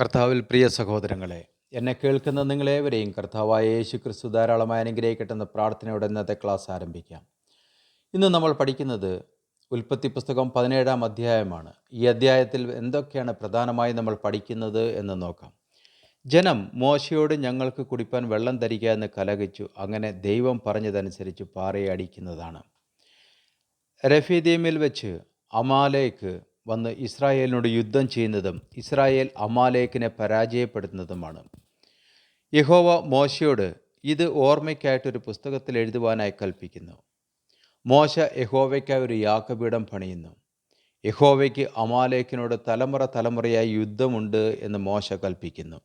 കർത്താവിൽ പ്രിയ സഹോദരങ്ങളെ എന്നെ കേൾക്കുന്ന നിങ്ങളേവരെയും കർത്താവായ യേശു ക്രിസ്തു ധാരാളമായി അനുഗ്രഹിക്കട്ടെന്ന പ്രാർത്ഥനയോടെ ഇന്നത്തെ ക്ലാസ് ആരംഭിക്കാം. ഇന്ന് നമ്മൾ പഠിക്കുന്നത് ഉൽപ്പത്തി പുസ്തകം പതിനേഴാം അധ്യായമാണ്. ഈ അധ്യായത്തിൽ എന്തൊക്കെയാണ് പ്രധാനമായി നമ്മൾ പഠിക്കുന്നത് എന്ന് നോക്കാം. ജനം മോശയോട് ഞങ്ങൾക്ക് കുടിപ്പാൻ വെള്ളം ധരിക്കുക എന്ന് കലഹിച്ചു. അങ്ങനെ ദൈവം പറഞ്ഞതനുസരിച്ച് പാറയെ അടിക്കുന്നതാണ്. രഫീദീമിൽ വെച്ച് അമാലേക്ക് വന്ന് ഇസ്രായേലിനോട് യുദ്ധം ചെയ്യുന്നതും ഇസ്രായേൽ അമാലേക്കിനെ പരാജയപ്പെടുത്തുന്നതുമാണ്. യഹോവ മോശയോട് ഇത് ഓർമ്മയ്ക്കായിട്ടൊരു പുസ്തകത്തിൽ എഴുതുവാനായി കൽപ്പിക്കുന്നു. മോശ യഹോവയ്ക്കായി ഒരു യാക്കപീഠം പണിയുന്നു. യഹോവയ്ക്ക് അമാലേക്കിനോട് തലമുറ തലമുറയായി യുദ്ധമുണ്ട് എന്ന് മോശ കൽപ്പിക്കുന്നു.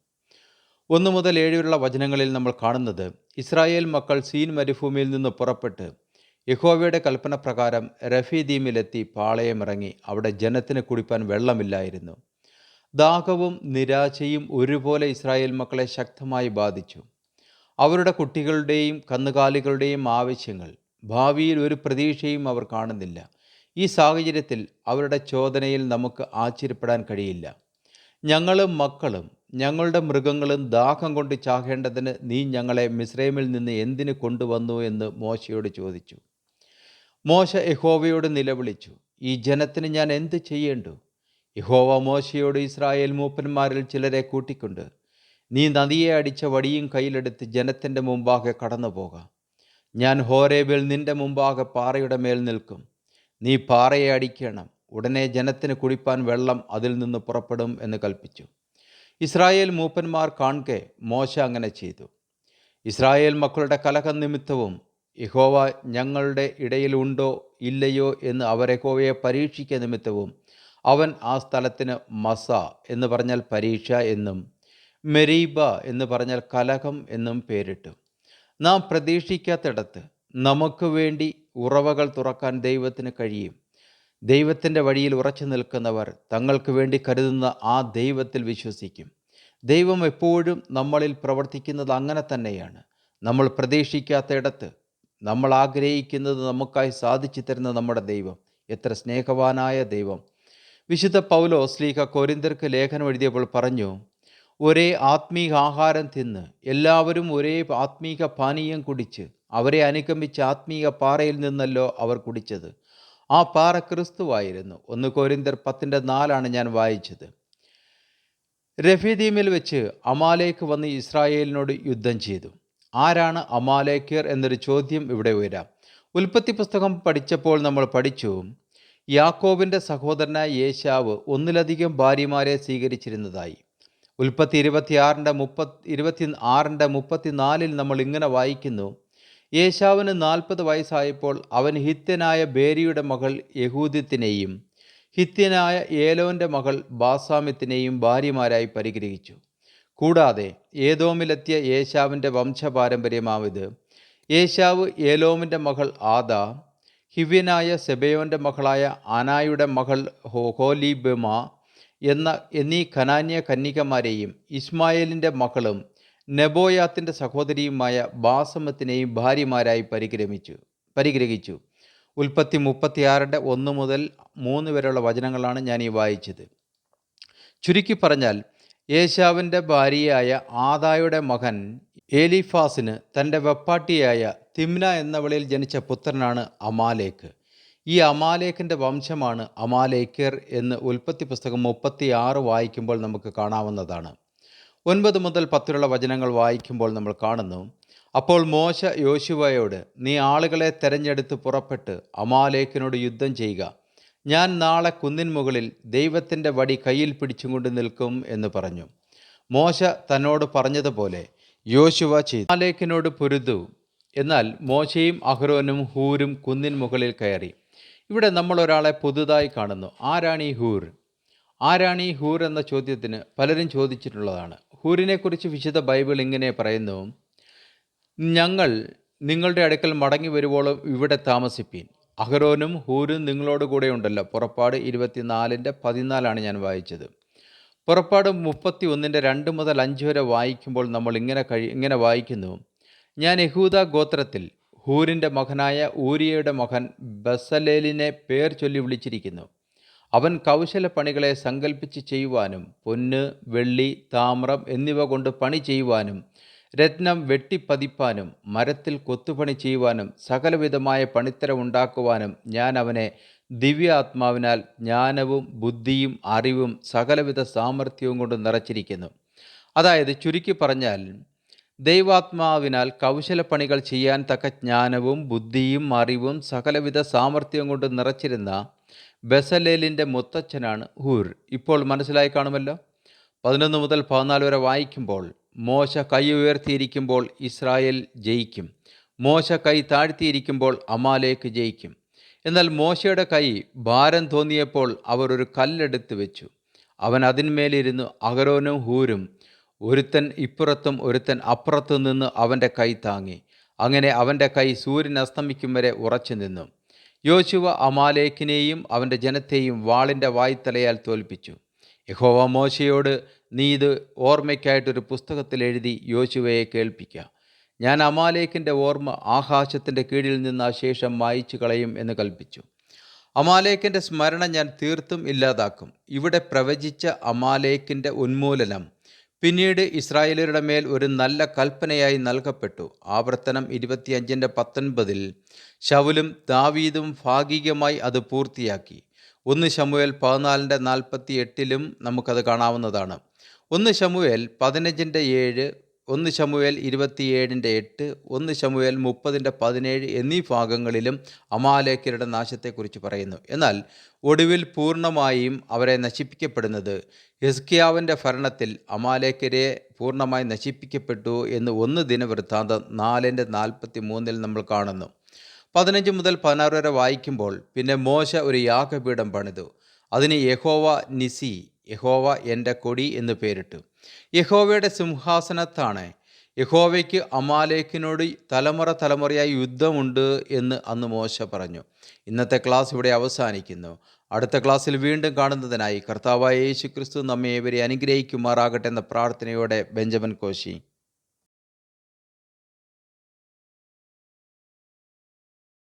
ഒന്നു മുതൽ ഏഴുവരെയുള്ള വചനങ്ങളിൽ നമ്മൾ കാണുന്നത് ഇസ്രായേൽ മക്കൾ സീൻ മരുഭൂമിയിൽ നിന്ന് പുറപ്പെട്ട് യഹോവയുടെ കൽപ്പന പ്രകാരം രഫീദീമിലെത്തി പാളയമിറങ്ങി. അവിടെ ജനത്തിന് കുടിപ്പാൻ വെള്ളമില്ലായിരുന്നു. ദാഹവും നിരാശയും ഒരുപോലെ ഇസ്രായേൽ മക്കളെ ശക്തമായി ബാധിച്ചു. അവരുടെ കുട്ടികളുടെയും കന്നുകാലികളുടെയും ആവശ്യങ്ങൾ ഭാവിയിൽ ഒരു പ്രതീക്ഷയും അവർ കാണുന്നില്ല. ഈ സാഹചര്യത്തിൽ അവരുടെ ചോദനയിൽ നമുക്ക് ആശ്ചര്യപ്പെടാൻ കഴിയില്ല. ഞങ്ങളും മക്കളും ഞങ്ങളുടെ മൃഗങ്ങളും ദാഹം കൊണ്ട് ചാകേണ്ടതിന് നീ ഞങ്ങളെ മിസ്രൈമിൽ നിന്ന് എന്തിനു കൊണ്ടുവന്നു എന്ന് മോശയോട് ചോദിച്ചു. മോശ യഹോവയോട് നിലവിളിച്ചു ഈ ജനത്തിന് ഞാൻ എന്ത് ചെയ്യേണ്ടു? യഹോവ മോശയോട് ഇസ്രായേൽ മൂപ്പന്മാരിൽ ചിലരെ കൂട്ടിക്കൊണ്ട് നീ നദിയെ അടിച്ച വടിയും കയ്യിലെടുത്ത് ജനത്തിന്റെ മുമ്പാകെ കടന്നു പോകാം ഞാൻ ഹോരേബിൽ നിന്റെ മുമ്പാകെ പാറയുടെ മേൽ നിൽക്കും. നീ പാറയെ അടിക്കണം. ഉടനെ ജനത്തിന് കുടിപ്പാൻ വെള്ളം അതിൽ നിന്ന് പുറപ്പെടും എന്ന് കൽപ്പിച്ചു ഇസ്രായേൽ മൂപ്പന്മാർ കാൺകെ മോശ അങ്ങനെ ചെയ്തു. ഇസ്രായേൽ മക്കളുടെ കലഹം നിമിത്തവും യഹോവ ഞങ്ങളുടെ ഇടയിലുണ്ടോ ഇല്ലയോ എന്ന് അവർ യഹോവയെ പരീക്ഷിക്ക നിമിത്തവും അവൻ ആ സ്ഥലത്തിന് മസ എന്ന് പറഞ്ഞാൽ പരീക്ഷ എന്നും മെരീബ എന്ന് പറഞ്ഞാൽ കലഹം എന്നും പേരിട്ടു. നാം പ്രതീക്ഷിക്കാത്തിടത്ത് നമുക്ക് വേണ്ടി ഉറവകൾ തുറക്കാൻ ദൈവത്തിന് കഴിയും. ദൈവത്തിന്റെ വഴിയിൽ ഉറച്ചു നിൽക്കുന്നവർ തങ്ങൾക്ക് വേണ്ടി കരുതുന്ന ആ ദൈവത്തിൽ വിശ്വസിക്കും. ദൈവം എപ്പോഴും നമ്മളിൽ പ്രവർത്തിക്കുന്നത് അങ്ങനെ തന്നെയാണ്. നമ്മൾ പ്രതീക്ഷിക്കാത്തയിടത്ത് നമ്മൾ ആഗ്രഹിക്കുന്നത് നമുക്കായി സാധിച്ചു തരുന്ന നമ്മുടെ ദൈവം. എത്ര സ്നേഹവാനായ ദൈവം. വിശുദ്ധ പൗലോ സ്ലീഹ കോരിന്തർക്ക് ലേഖനം എഴുതിയപ്പോൾ പറഞ്ഞു ഒരേ ആത്മീക ആഹാരം തിന്ന് എല്ലാവരും ഒരേ ആത്മീക പാനീയം കുടിച്ച് അവരെ അനുഗമിച്ച ആത്മീക പാറയിൽ നിന്നല്ലോ അവർ കുടിച്ചത്. ആ പാറ ക്രിസ്തുവായിരുന്നു. ഒന്ന് കോരിന്തർ പത്തിന്റെ നാലാണ് ഞാൻ വായിച്ചത്. രഫീദീമിൽ വെച്ച് അമാലേക്ക് വന്ന് ഇസ്രായേലിനോട് യുദ്ധം ചെയ്തു. ആരാണ് അമാലേക്കർ എന്നൊരു ചോദ്യം ഇവിടെ ഉയരാം. ഉൽപ്പത്തി പുസ്തകം പഠിച്ചപ്പോൾ നമ്മൾ പഠിച്ചു യാക്കോബിന്റെ സഹോദരനായ യേശാവ് ഒന്നിലധികം ഭാര്യമാരെ സ്വീകരിച്ചിരുന്നതായി. ഉൽപ്പത്തി ഇരുപത്തിയാറിന്റെ മുപ്പത്തി ഇരുപത്തി ആറിന്റെ മുപ്പത്തിനാലിൽ നമ്മൾ ഇങ്ങനെ വായിക്കുന്നു യേശാവിന് നാൽപ്പത് വയസ്സായപ്പോൾ അവൻ ഹിത്യനായ ബേരിയുടെ മകൾ യഹൂദിത്തിനെയും ഹിത്യനായ ഏലോന്റെ മകൾ ബാസാമിത്തിനെയും ഭാര്യമാരായി പരിഗ്രഹിച്ചു. കൂടാതെ ഏതോമിലെത്തിയ യേശാവിന്റെ വംശപാരമ്പര്യമാവിത് ഏശാവ് ഏലോമിന്റെ മകൾ ആദ ഹിവ്യനായ സെബയോന്റെ മകളായ ആനായുടെ മകൾ ഹോ ഹോലിബെമ എന്ന എന്നീ ഖനാന്യ കന്യകമാരെയും ഇസ്മായേലിന്റെ മകളും നെബോയാത്തിന്റെ സഹോദരിയുമായ ബാസമത്തിനെയും ഭാര്യമാരായി പരിഗ്രമിച്ചു പരിഗ്രഹിച്ചു. ഉൽപ്പത്തി മുപ്പത്തിയാറിന്റെ ഒന്ന് മുതൽ മൂന്ന് വരെയുള്ള വചനങ്ങളാണ് ഞാൻ ഈ വായിച്ചത്. ചുരുക്കി പറഞ്ഞാൽ യേശാവിന്റെ ഭാര്യയായ ആദായുടെ മകൻ ഏലിഫാസിന് തന്റെ വെപ്പാട്ടിയായ തിമ്ന എന്നവളിൽ ജനിച്ച പുത്രനാണ് അമാലേക്ക്. ഈ അമാലേക്കിന്റെ വംശമാണ് അമാലേക്കർ എന്ന് ഉൽപ്പത്തി പുസ്തകം മുപ്പത്തി ആറ് വായിക്കുമ്പോൾ നമുക്ക് കാണാവുന്നതാണ്. ഒൻപത് മുതൽ പത്തിലുള്ള വചനങ്ങൾ വായിക്കുമ്പോൾ നമ്മൾ കാണുന്നു അപ്പോൾ മോശ യോശുവയോട് നീ ആളുകളെ തെരഞ്ഞെടുത്ത് പുറപ്പെട്ട് അമാലേക്കിനോട് യുദ്ധം ചെയ്യുക. ഞാൻ നാളെ കുന്നിൻ മുകളിൽ ദൈവത്തിന്റെ വടി കയ്യിൽ പിടിച്ചുകൊണ്ട് നിൽക്കും എന്ന് പറഞ്ഞു. മോശ തന്നോട് പറഞ്ഞതുപോലെ യോശുവ ചെയ്തു. അമാലേക്കിനോട് പൊരുതു. എന്നാൽ മോശയും അഹ്റോനും ഹൂരും കുന്നിൻ മുകളിൽ കയറി. ഇവിടെ നമ്മൾ ഒരാളെ പുതുതായി കാണുന്നു. ആരാണ് ഈ ഹൂർ? ആരാണ് ഈ ഹൂർ എന്ന ചോദ്യത്തിന് പലരും ചോദിച്ചിട്ടുള്ളതാണ്. ഹൂരിനെക്കുറിച്ച് വിശുദ്ധ ബൈബിൾ ഇങ്ങനെ പറയുന്നു ഞങ്ങൾ നിങ്ങളുടെ അടുക്കൽ മടങ്ങി വരുവോളം ഇവിടെ താമസിപ്പീൻ. അഹ്റോനും ഹൂരും നിങ്ങളോട് കൂടെ ഉണ്ടല്ലോ. പുറപ്പാട് ഇരുപത്തിനാലിന്റെ പതിനാലാണ് ഞാൻ വായിച്ചത്. പുറപ്പാട് മുപ്പത്തി ഒന്നിന്റെ രണ്ട് മുതൽ അഞ്ച് വരെ വായിക്കുമ്പോൾ നമ്മൾ ഇങ്ങനെ കഴി ഇങ്ങനെ വായിക്കുന്നു. ഞാൻ യഹൂദ ഗോത്രത്തിൽ ഹൂരിന്റെ മകനായ ഊരിയയുടെ മകൻ ബസലേലിനെ പേർ ചൊല്ലി വിളിച്ചിരിക്കുന്നു. അവൻ കൗശലപ്പണികളെ സങ്കല്പിച്ച് ചെയ്യുവാനും പൊന്ന് വെള്ളി താമ്രം എന്നിവ കൊണ്ട് പണി ചെയ്യുവാനും രത്നം വെട്ടിപ്പതിപ്പാനും മരത്തിൽ കൊത്തുപണി ചെയ്യുവാനും സകലവിധമായ പണിത്തരം ഉണ്ടാക്കുവാനും ഞാൻ അവനെ ദിവ്യാത്മാവിനാൽ ജ്ഞാനവും ബുദ്ധിയും അറിവും സകലവിധ സാമർഥ്യവും കൊണ്ട് നിറച്ചിരിക്കുന്നു. അതായത് ചുരുക്കി പറഞ്ഞാൽ ദൈവാത്മാവിനാൽ കൗശലപ്പണികൾ ചെയ്യാൻ തക്ക ജ്ഞാനവും ബുദ്ധിയും അറിവും സകലവിധ സാമർഥ്യവും കൊണ്ട് നിറച്ചിരുന്ന ബസലേലിന്റെ മുത്തച്ഛനാണ് ഹൂർ. ഇപ്പോൾ മനസ്സിലായി കാണുമല്ലോ? പതിനൊന്ന് മുതൽ പതിനാല് വരെ വായിക്കുമ്പോൾ മോശ കൈ ഉയർത്തിയിരിക്കുമ്പോൾ ഇസ്രായേൽ ജയിക്കും. മോശ കൈ താഴ്ത്തിയിരിക്കുമ്പോൾ അമാലേക്ക് ജയിക്കും. എന്നാൽ മോശയുടെ കൈ ഭാരം തോന്നിയപ്പോൾ അവർ ഒരു കല്ലെടുത്ത് വെച്ചു. അവൻ അതിന്മേലിരുന്നു അഗരോനും ഹൂരും. ഒരുത്തൻ ഇപ്പുറത്തും ഒരുത്തൻ അപ്പുറത്തും നിന്ന് അവന്റെ കൈ താങ്ങി. അങ്ങനെ അവന്റെ കൈ സൂര്യൻ അസ്തമിക്കും വരെ ഉറച്ചു നിന്നു. യോശുവ അമാലേക്കിനെയും അവന്റെ ജനത്തെയും വാളിന്റെ വായ്ത്തലയാൽ തോൽപ്പിച്ചു. യഹോവ മോശയോട് നീ ഇത് ഓർമ്മയ്ക്കായിട്ടൊരു പുസ്തകത്തിൽ എഴുതി യോശുവയെ കേൾപ്പിക്കുക ഞാൻ അമാലേക്കിന്റെ ഓർമ്മ ആകാശത്തിന്റെ കീഴിൽ നിന്ന് ആ ശേഷം മായിച്ചു കളയും എന്ന് കൽപ്പിച്ചു. അമാലേക്കിന്റെ സ്മരണ ഞാൻ തീർത്തും ഇല്ലാതാക്കും. ഇവിടെ പ്രവചിച്ച അമാലേക്കിന്റെ ഉന്മൂലനം പിന്നീട് ഇസ്രായേലരുടെ മേൽ ഒരു നല്ല കൽപ്പനയായി നൽകപ്പെട്ടു. ആവർത്തനം ഇരുപത്തിയഞ്ചിന്റെ പത്തൊൻപതിൽ ശൗലും ദാവീദും ഭാഗികമായി അത് പൂർത്തിയാക്കി. ഒന്ന് ശമുവേൽ പതിനാലിന്റെ നാൽപ്പത്തി എട്ടിലും നമുക്കത് കാണാവുന്നതാണ്. ഒന്ന് ശമുവേൽ പതിനഞ്ചിന്റെ ഏഴ് ഒന്ന് ശമുവേൽ ഇരുപത്തിയേഴിന്റെ എട്ട് ഒന്ന് ശമുവേൽ മുപ്പതിന്റെ പതിനേഴ് എന്നീ ഭാഗങ്ങളിലും അമാലേക്കരുടെ നാശത്തെക്കുറിച്ച് പറയുന്നു. എന്നാൽ ഒടുവിൽ പൂർണമായും അവരെ നശിപ്പിക്കപ്പെടുന്നത് ഹിസ്കിയാവിന്റെ ഭരണത്തിൽ അമാലേക്കരെ പൂർണമായി നശിപ്പിക്കപ്പെട്ടു എന്ന് ഒന്ന് ദിനവൃത്താന്തം നാലിന്റെ നാൽപ്പത്തി മൂന്നിൽ നമ്മൾ കാണുന്നു. പതിനഞ്ച് മുതൽ പതിനാറ് വരെ വായിക്കുമ്പോൾ പിന്നെ മോശ ഒരു യാഗപീഠം പണിതു. അതിന് യഹോവ നിസി യഹോവ എന്റെ കൊടി എന്ന് പേരിട്ടു. യഹോവയുടെ സിംഹാസനത്താണ്. യഹോവയ്ക്ക് അമാലേക്കിനോട് തലമുറ തലമുറയായി യുദ്ധമുണ്ട് എന്ന് അന്ന് മോശ പറഞ്ഞു. ഇന്നത്തെ ക്ലാസ് ഇവിടെ അവസാനിക്കുന്നു. അടുത്ത ക്ലാസ്സിൽ വീണ്ടും കാണുന്നതിനായി കർത്താവായ യേശു ക്രിസ്തു നമ്മെ ഇവരെ അനുഗ്രഹിക്കുമാറാകട്ടെ എന്ന പ്രാർത്ഥനയോടെ ബെഞ്ചമിൻ കോശി.